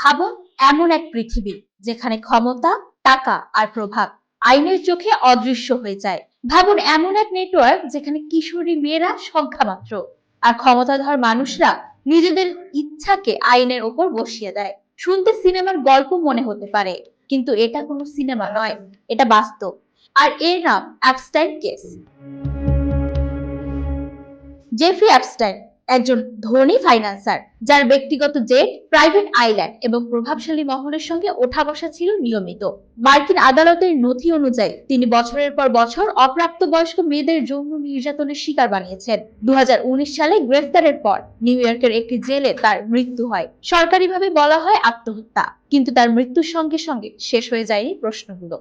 ভাবুন এমন এক পৃথিবী যেখানে ক্ষমতা, টাকা আর প্রভাব আইনের চোখে অদৃশ্য হয়ে যায়। ভাবুন, এমন এক নেটওয়ার্ক যেখানে কিশোরী মেয়েরা সংখ্যা মাত্র আর ক্ষমতাধর মানুষরা নিজেদের ইচ্ছাকে আইনের ওপর বসিয়ে দেয়। শুনতে সিনেমার গল্প মনে হতে পারে, কিন্তু এটা কোনো সিনেমা নয়, এটা বাস্তব। আর এর নাম অ্যাপস্টাইন কেস জেফ্রি অ্যাপস্টাইন একজন ধনী ফাইন্যান্সার যার ব্যক্তিগত জেট প্রাইভেট আইল্যান্ড এবং প্রভাবশালী মহলের সঙ্গে ওঠা বসা ছিল নিয়মিত। মার্কিন আদালতের নথি অনুযায়ী, তিনি বছরের পর বছর অপ্রাপ্ত বয়স্ক মেয়েদের যৌন নির্যাতনের শিকার বানিয়েছেন। দু হাজার উনিশ সালে গ্রেফতারের পর নিউ ইয়র্কের একটি জেলে তার মৃত্যু হয়। সরকারিভাবে বলা হয় আত্মহত্যা, কিন্তু তার মৃত্যুর সঙ্গে সঙ্গে শেষ হয়ে যায়নি প্রশ্নগুলো।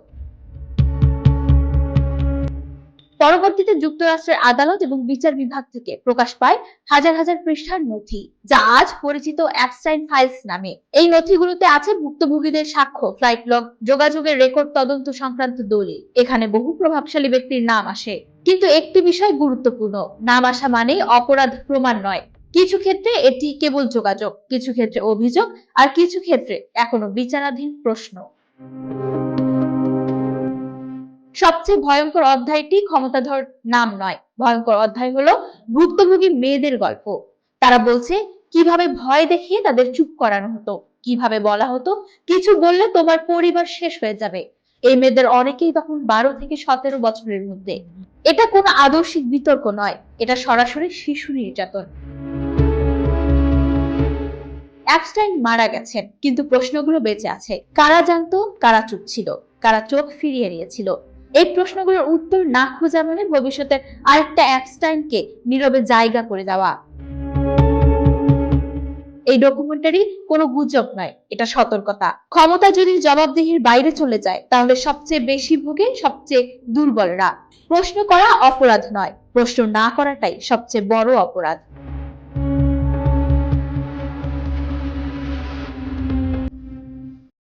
পরবর্তীতে যুক্তরাষ্ট্রের আদালত এবং বিচার বিভাগ থেকে প্রকাশ পায় হাজার হাজার পৃষ্ঠার নথি, যা আজ পরিচিত অ্যাপস্টাইন ফাইলস নামে। এই নথিগুলোতে আছে ভুক্তভোগীদের সাক্ষ্য, ফ্লাইট লগ, যোগাযোগের রেকর্ড তদন্ত সংক্রান্ত দলিল। এখানে বহু প্রভাবশালী ব্যক্তির নাম আসে। কিন্তু একটি বিষয় গুরুত্বপূর্ণ, নাম আসা মানেই অপরাধ প্রমাণ নয়। কিছু ক্ষেত্রে এটি কেবল যোগাযোগ, কিছু ক্ষেত্রে অভিযোগ, আর কিছু ক্ষেত্রে এখনও বিচারাধীন প্রশ্ন। সবচেয়ে ভয়ঙ্কর অধ্যায়টি ক্ষমতাধর নাম নয়। ভয়ঙ্কর অধ্যায় হলো ভুক্তভোগী মেয়েদের গল্প। তারা বলছে, কীভাবে ভয় দেখিয়ে তাদের চুপ করানো হতো? কীভাবে বলা হতো, কিছু বললে তোমার পরিবার শেষ হয়ে যাবে এই মেয়েদের অনেকেই তখন বারো থেকে সতেরো বছরের মধ্যে। এটা কোনো আদর্শিক বিতর্ক নয়, এটা সরাসরি শিশু নির্যাতন। অ্যাপস্টাইন মারা গেছেন, কিন্তু প্রশ্নগুলো বেঁচে আছে। কারা জানতো, কারা চুপ ছিল? কারা চোখ ফিরিয়ে নিয়েছিল? এই প্রশ্নগুলোর উত্তর না খোঁজা মানে ভবিষ্যতের আরেকটা অ্যাপস্টাইনকে নীরবে জায়গা করে দেওয়া। এই ডকুমেন্টারি কোনো গুজব নয়, এটা সতর্কতা। ক্ষমতা যদি জবাবদিহির বাইরে চলে যায়, তাহলে সবচেয়ে বেশি ভোগে সবচেয়ে দুর্বলরা। প্রশ্ন করা অপরাধ নয়, প্রশ্ন না করাটাই সবচেয়ে বড় অপরাধ।